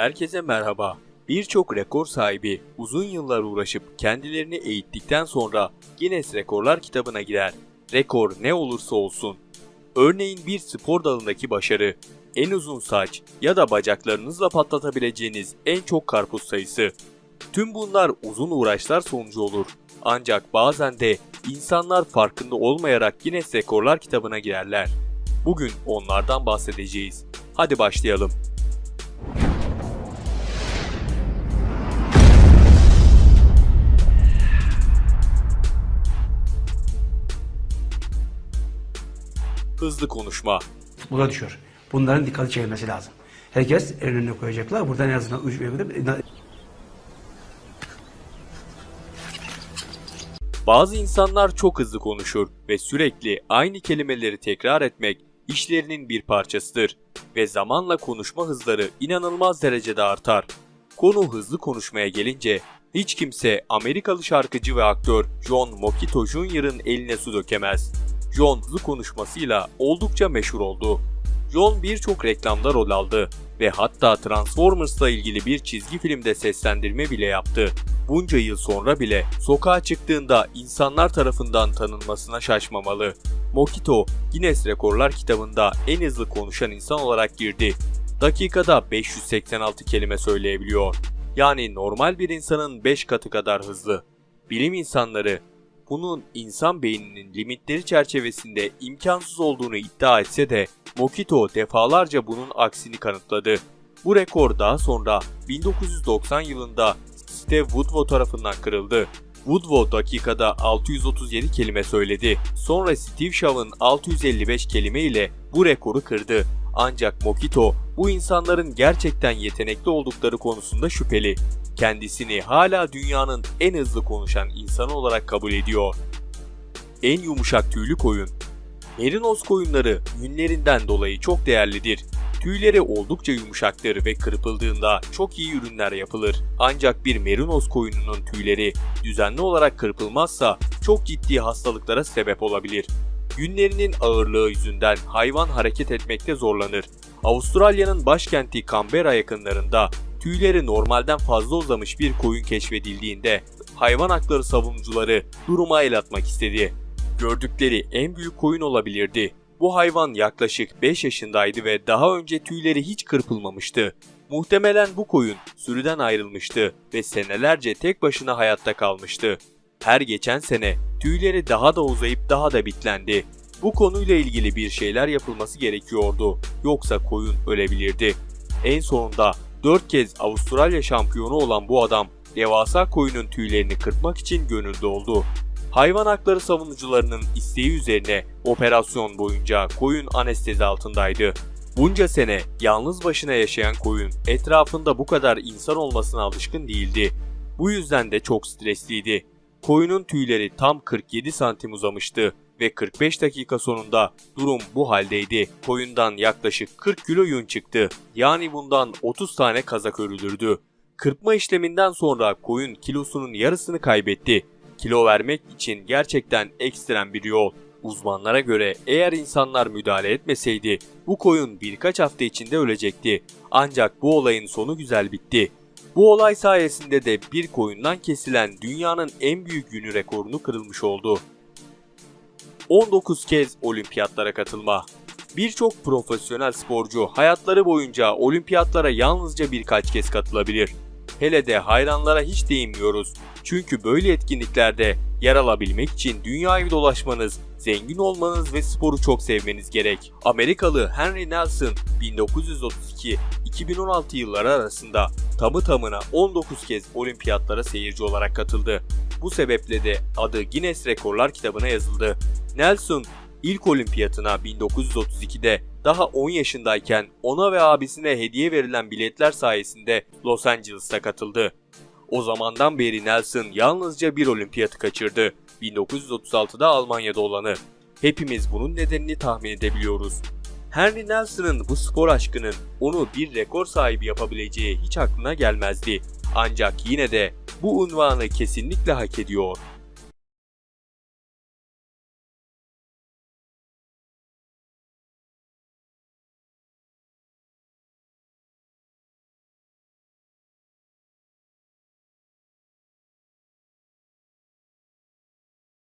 Herkese merhaba. Birçok rekor sahibi uzun yıllar uğraşıp kendilerini eğittikten sonra Guinness Rekorlar kitabına girer. Rekor ne olursa olsun. Örneğin bir spor dalındaki başarı, en uzun saç ya da bacaklarınızla patlatabileceğiniz en çok karpuz sayısı. Tüm bunlar uzun uğraşlar sonucu olur. Ancak bazen de insanlar farkında olmayarak Guinness Rekorlar kitabına girerler. Bugün onlardan bahsedeceğiz. Hadi başlayalım. Hızlı konuşma. futbola düşüyor. Bunların dikkati çekilmesi lazım. Herkes en önüne koyacaklar. Buradan en azından üç Bazı insanlar çok hızlı konuşur ve sürekli aynı kelimeleri tekrar etmek işlerinin bir parçasıdır ve zamanla konuşma hızları inanılmaz derecede artar. Konu hızlı konuşmaya gelince hiç kimse Amerikalı şarkıcı ve aktör John Mokito Jr.'ın eline su dökemez. John konuşmasıyla oldukça meşhur oldu. John birçok reklamda rol aldı ve hatta Transformers'la ilgili bir çizgi filmde seslendirme bile yaptı. Bunca yıl sonra bile sokağa çıktığında insanlar tarafından tanınmasına şaşmamalı. Mokito, Guinness Rekorlar kitabında en hızlı konuşan insan olarak girdi. Dakikada 586 kelime söyleyebiliyor. Yani normal bir insanın 5 katı kadar hızlı. Bilim insanları bunun insan beyninin limitleri çerçevesinde imkansız olduğunu iddia etse de Mokito defalarca bunun aksini kanıtladı. Bu rekor daha sonra 1990 yılında Steve Woodward tarafından kırıldı. Woodward dakikada 637 kelime söyledi. Sonra Steve Shaw'ın 655 kelime ile bu rekoru kırdı. Ancak Mokito bu insanların gerçekten yetenekli oldukları konusunda şüpheli. Kendisini hala dünyanın en hızlı konuşan insanı olarak kabul ediyor. En yumuşak tüylü koyun Merinos koyunları yünlerinden dolayı çok değerlidir. Tüyleri oldukça yumuşaktır ve kırpıldığında çok iyi ürünler yapılır. Ancak bir merinos koyununun tüyleri düzenli olarak kırpılmazsa çok ciddi hastalıklara sebep olabilir. Yünlerinin ağırlığı yüzünden hayvan hareket etmekte zorlanır. Avustralya'nın başkenti Canberra yakınlarında tüyleri normalden fazla uzamış bir koyun keşfedildiğinde hayvan hakları savunucuları duruma el atmak istedi. Gördükleri en büyük koyun olabilirdi. Bu hayvan yaklaşık 5 yaşındaydı ve daha önce tüyleri hiç kırpılmamıştı. Muhtemelen bu koyun sürüden ayrılmıştı ve senelerce tek başına hayatta kalmıştı. Her geçen sene tüyleri daha da uzayıp daha da bitlendi. Bu konuyla ilgili bir şeyler yapılması gerekiyordu. Yoksa koyun ölebilirdi. En sonunda 4 kez Avustralya şampiyonu olan bu adam devasa koyunun tüylerini kırpmak için gönüllü oldu. Hayvan hakları savunucularının isteği üzerine operasyon boyunca koyun anestezi altındaydı. Bunca sene yalnız başına yaşayan koyun etrafında bu kadar insan olmasına alışkın değildi. Bu yüzden de çok stresliydi. Koyunun tüyleri tam 47 santim uzamıştı ve 45 dakika sonunda durum bu haldeydi. Koyundan yaklaşık 40 kilo yün çıktı. Yani bundan 30 tane kazak örülürdü. Kırpma işleminden sonra koyun kilosunun yarısını kaybetti. Kilo vermek için gerçekten ekstrem bir yol. Uzmanlara göre eğer insanlar müdahale etmeseydi bu koyun birkaç hafta içinde ölecekti. Ancak bu olayın sonu güzel bitti. Bu olay sayesinde de bir koyundan kesilen dünyanın en büyük yünü rekorunu kırılmış oldu. 19 kez olimpiyatlara katılma. Birçok profesyonel sporcu hayatları boyunca olimpiyatlara yalnızca birkaç kez katılabilir. Hele de hayranlara hiç değinmiyoruz. Çünkü böyle etkinliklerde yer alabilmek için dünyayı dolaşmanız, zengin olmanız ve sporu çok sevmeniz gerek. Amerikalı Henry Nelson 1932-2016 yılları arasında tamı tamına 19 kez olimpiyatlara seyirci olarak katıldı. Bu sebeple de adı Guinness Rekorlar kitabına yazıldı. Nelson ilk olimpiyatına 1932'de daha 10 yaşındayken ona ve abisine hediye verilen biletler sayesinde Los Angeles'ta katıldı. O zamandan beri Nelson yalnızca bir olimpiyatı kaçırdı. 1936'da Almanya'da olanı. Hepimiz bunun nedenini tahmin edebiliyoruz. Henry Nelson'ın bu spor aşkının onu bir rekor sahibi yapabileceği hiç aklına gelmezdi. Ancak yine de bu unvanı kesinlikle hak ediyor.